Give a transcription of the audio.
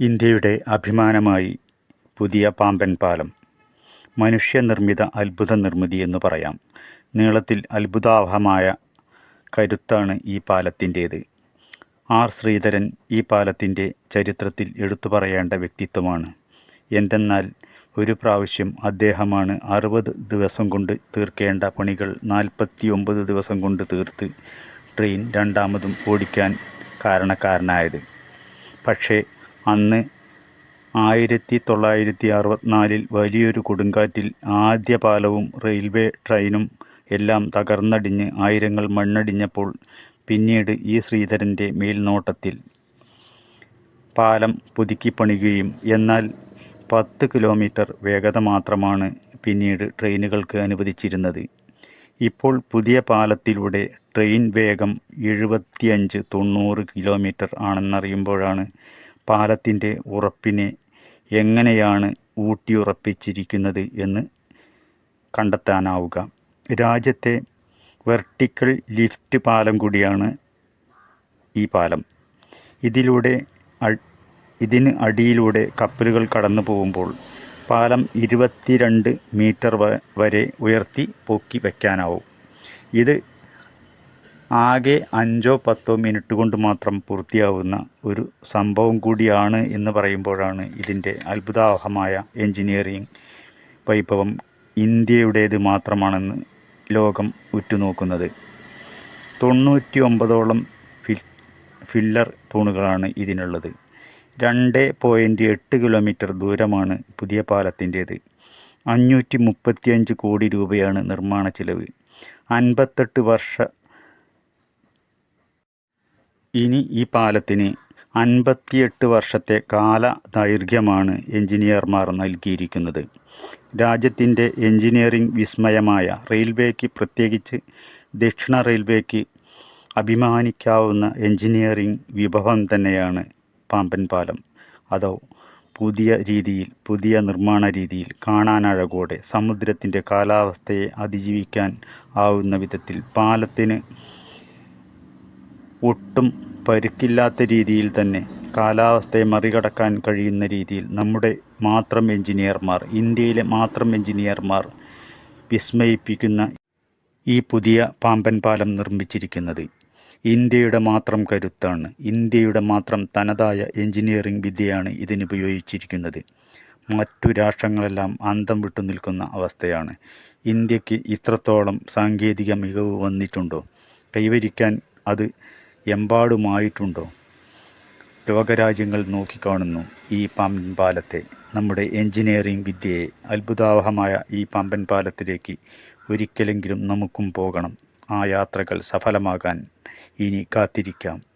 ഇന്ത്യയുടെ അഭിമാനമായി പുതിയ പാമ്പൻ പാലം മനുഷ്യനിർമ്മിത അത്ഭുത നിർമ്മിതി എന്ന് പറയാം. നീളത്തിൽ അത്ഭുതാവഹമായ കരുത്താണ് ഈ പാലത്തിന്റേത്. ആർ. ശ്രീധരൻ ഈ പാലത്തിന്റെ ചരിത്രത്തിൽ എടുത്തു പറയേണ്ട വ്യക്തിത്വമാണ്. എന്തെന്നാൽ ഒരു പ്രാവശ്യം അദ്ദേഹമാണ് അറുപത് ദിവസം കൊണ്ട് തീർക്കേണ്ട പണികൾ നാൽപ്പത്തി ഒമ്പത് ദിവസം കൊണ്ട് തീർത്ത് ട്രെയിൻ രണ്ടാമതും ഓടിക്കാൻ കാരണക്കാരനായത്. പക്ഷേ അന്ന് ആയിരത്തി തൊള്ളായിരത്തി അറുപത്തിനാലിൽ വലിയൊരു കൊടുങ്കാറ്റിൽ ആദ്യ പാലവും റെയിൽവേ ട്രെയിനും എല്ലാം തകർന്നടിഞ്ഞ് ആയിരങ്ങൾ മണ്ണടിഞ്ഞപ്പോൾ പിന്നീട് ഈ ശ്രീധരന്റെ മേൽനോട്ടത്തിൽ പാലം പുതുക്കിപ്പണിയുകയും എന്നാൽ പത്ത് കിലോമീറ്റർ വേഗത മാത്രമാണ് പിന്നീട് ട്രെയിനുകൾക്ക് അനുവദിച്ചിരുന്നത്. ഇപ്പോൾ പുതിയ പാലത്തിലൂടെ ട്രെയിൻ വേഗം എഴുപത്തിയഞ്ച് തൊണ്ണൂറ് കിലോമീറ്റർ ആണെന്നറിയുമ്പോഴാണ് പാലത്തിന്റെ ഉറപ്പിനെ എങ്ങനെയാണ് ഊട്ടിയുറപ്പിച്ചിരിക്കുന്നത് എന്ന് കണ്ടെത്താനാവുക. രാജ്യത്തെ വെർട്ടിക്കൽ ലിഫ്റ്റ് പാലം കൂടിയാണ് ഈ പാലം. ഇതിലൂടെ ഇതിന് അടിയിലൂടെ കപ്പലുകൾ കടന്നു പോകുമ്പോൾ പാലം ഇരുപത്തിരണ്ട് മീറ്റർ വരെ ഉയർത്തി പൊക്കി വയ്ക്കാനാവും ഇത് ആകെ അഞ്ചോ പത്തോ മിനിറ്റ് കൊണ്ട് മാത്രം പൂർത്തിയാവുന്ന ഒരു സംഭവം കൂടിയാണ് എന്ന് പറയുമ്പോഴാണ് ഇതിന്റെ അത്ഭുതാവഹമായ എൻജിനീയറിംഗ് വൈഭവം ഇന്ത്യയുടേത് മാത്രമാണെന്ന് ലോകം ഉറ്റുനോക്കുന്നത്. തൊണ്ണൂറ്റി ഒമ്പതോളം ഫിൽ ഫില്ലർ തൂണുകളാണ് ഇതിനുള്ളത്. രണ്ട് പോയിന്റ് എട്ട് കിലോമീറ്റർ ദൂരമാണ് പുതിയ പാലത്തിന്റേത്. അഞ്ഞൂറ്റി മുപ്പത്തിയഞ്ച് കോടി രൂപയാണ് നിർമ്മാണ ചിലവ്. അൻപത്തെട്ട് വർഷ ഇനി ഈ പാലത്തിന് അൻപത്തിയെട്ട് വർഷത്തെ കാല ദൈർഘ്യമാണ് എഞ്ചിനീയർമാർ നൽകിയിരിക്കുന്നത്. രാജ്യത്തിന്റെ എഞ്ചിനീയറിംഗ് വിസ്മയമായ റെയിൽവേക്ക് പ്രത്യേകിച്ച് ദക്ഷിണ റെയിൽവേക്ക് അഭിമാനിക്കാവുന്ന എഞ്ചിനീയറിംഗ് വിഭവം തന്നെയാണ് പാമ്പൻ പാലം. അതോ പുതിയ രീതിയിൽ പുതിയ നിർമ്മാണ രീതിയിൽ കാണാനഴകോടെ സമുദ്രത്തിന്റെ കാലാവസ്ഥയെ അതിജീവിക്കാൻ ആവുന്ന വിധത്തിൽ പാലത്തിന് ഒട്ടും പരുക്കില്ലാത്ത രീതിയിൽ തന്നെ കാലാവസ്ഥയെ മറികടക്കാൻ കഴിയുന്ന രീതിയിൽ നമ്മുടെ മാത്രം എഞ്ചിനീയർമാർ ഇന്ത്യയിലെ മാത്രം എഞ്ചിനീയർമാർ വിസ്മയിപ്പിക്കുന്ന ഈ പുതിയ പാമ്പൻ പാലം നിർമ്മിച്ചിരിക്കുന്നത് ഇന്ത്യയുടെ മാത്രം കരുത്താണ്. ഇന്ത്യയുടെ മാത്രം തനതായ എഞ്ചിനീയറിംഗ് വിദ്യയാണ് ഇതിന് ഉപയോഗിച്ചിരിക്കുന്നത്. മറ്റു രാഷ്ട്രങ്ങളെല്ലാം അന്തം വിട്ടു നിൽക്കുന്ന അവസ്ഥയാണ്. ഇന്ത്യയ്ക്ക് ഇത്രത്തോളം സാങ്കേതിക മികവ് വന്നിട്ടുണ്ടോ? കൈവരിക്കാൻ അത് എമ്പാടുമായിട്ടുണ്ടോ? ലോകരാജ്യങ്ങൾ നോക്കിക്കാണുന്നു ഈ പാമ്പൻ പാലത്തെ നമ്മുടെ എഞ്ചിനീയറിംഗ് വിദ്യയെ അത്ഭുതാവഹമായ ഈ പമ്പൻ പാലത്തിലേക്ക് ഒരിക്കലെങ്കിലും നമുക്കും പോകണം. ആ യാത്രകൾ സഫലമാകാൻ ഇനി കാത്തിരിക്കാം.